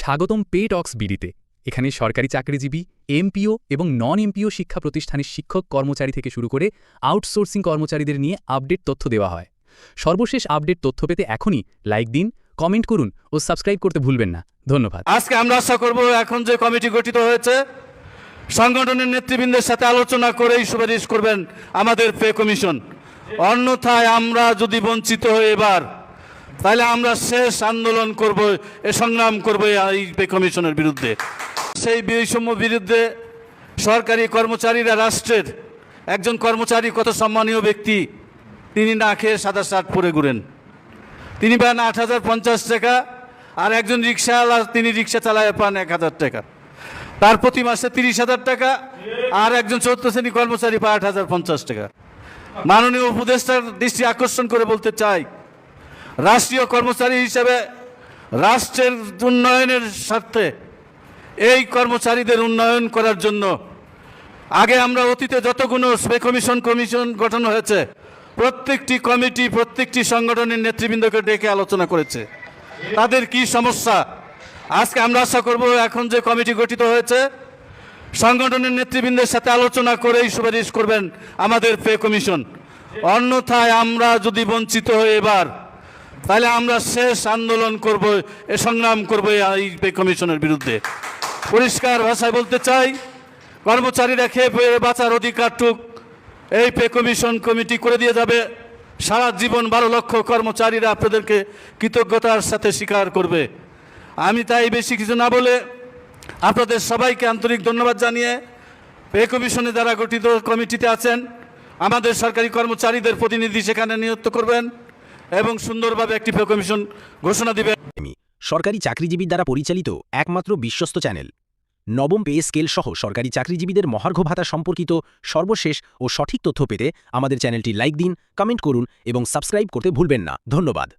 স্বাগতম পে টক্স বিডিতে। এখানে সরকারি চাকরিজীবী, এমপিও এবং নন এমপিও শিক্ষা প্রতিষ্ঠানের শিক্ষক কর্মচারী থেকে শুরু করে আউটসোর্সিং কর্মচারীদের নিয়ে আপডেট তথ্য দেওয়া হয়। সর্বশেষ আপডেট তথ্য পেতে এখনই লাইক দিন কমেন্ট করুন ও সাবস্ক্রাইব করতে ভুলবেন না। ধন্যবাদ। আজকে আমরা আশা করব এখন যে কমিটি গঠিত হয়েছে, সংগঠনের নেতৃবৃন্দের সাথে আলোচনা করেই সুপারিশ করবেন আমাদের পে কমিশন। অন্যথায় আমরা যদি বঞ্চিত হই এবার তাহলে আমরা শেষ আন্দোলন করব, এ সংগ্রাম করব এই কমিশনের বিরুদ্ধে। সেই বৈষম্য বিরুদ্ধে সরকারি কর্মচারীরা রাষ্ট্রের একজন কর্মচারী, কত সম্মানীয় ব্যক্তি, তিনি না খেয়ে সাদা শার্ট পরে ঘুরেন। তিনি পান আট হাজার পঞ্চাশ টাকা আর একজন রিক্সাওয়ালা, তিনি রিক্সা চালায় পান এক হাজার টাকা। তার প্রতি মাসে তিরিশ হাজার টাকা আর একজন চতুর্থ শ্রেণি কর্মচারী পায় আট হাজার পঞ্চাশ টাকা। মাননীয় উপদেষ্টার দৃষ্টি আকর্ষণ করে বলতে চাই রাষ্ট্রীয় কর্মচারী হিসেবে রাষ্ট্রের উন্নয়নের স্বার্থে এই কর্মচারীদের উন্নয়ন করার জন্য আগে আমরা অতীতে যতগুলো স্পে কমিশন কমিশন গঠন হয়েছে, প্রত্যেকটি কমিটি, প্রত্যেকটি সংগঠনের নেতৃবৃন্দকে ডেকে আলোচনা করেছে। তাদের কি সমস্যা? আজকে আমরা আশা করব এখন যে কমিটি গঠিত হয়েছে, সংগঠনের নেতৃবৃন্দের সাথে আলোচনা করেই সুপারিশ করবেন আমাদের পে কমিশন। অন্যথায় আমরা যদি বঞ্চিত হই এবার তাহলে আমরা শেষ আন্দোলন করব, এ সংগ্রাম করব এই পে কমিশনের বিরুদ্ধে। পরিষ্কার ভাষায় বলতে চাই, কর্মচারীরা খেয়ে পেয়ে বাঁচার অধিকারটুক এই পে কমিশন কমিটি করে দিয়ে যাবে। সারা জীবন বারো লক্ষ কর্মচারীরা আপনাদেরকে কৃতজ্ঞতার সাথে স্বীকার করবে। আমি তাই বেশি কিছু না বলে আপনাদের সবাইকে আন্তরিক ধন্যবাদ জানিয়ে পে কমিশনে যারা গঠিত কমিটিতে আছেন। আমাদের সরকারি কর্মচারীদের প্রতিনিধি সেখানে নিযুক্ত করবেন। এবং সুন্দরভাবে একটি পে কমিশন ঘোষণা দিবে। সরকারি চাকরিজীবী দ্বারা পরিচালিত একমাত্র বিশ্বস্ত চ্যানেল। নবম পে স্কেল সহ সরকারি চাকরিজীবীদের মহার্ঘ ভাতা সম্পর্কিত সর্বশেষ ও সঠিক তথ্য পেতে আমাদের চ্যানেলটি লাইক দিন, কমেন্ট করুন এবং সাবস্ক্রাইব করতে ভুলবেন না। ধন্যবাদ।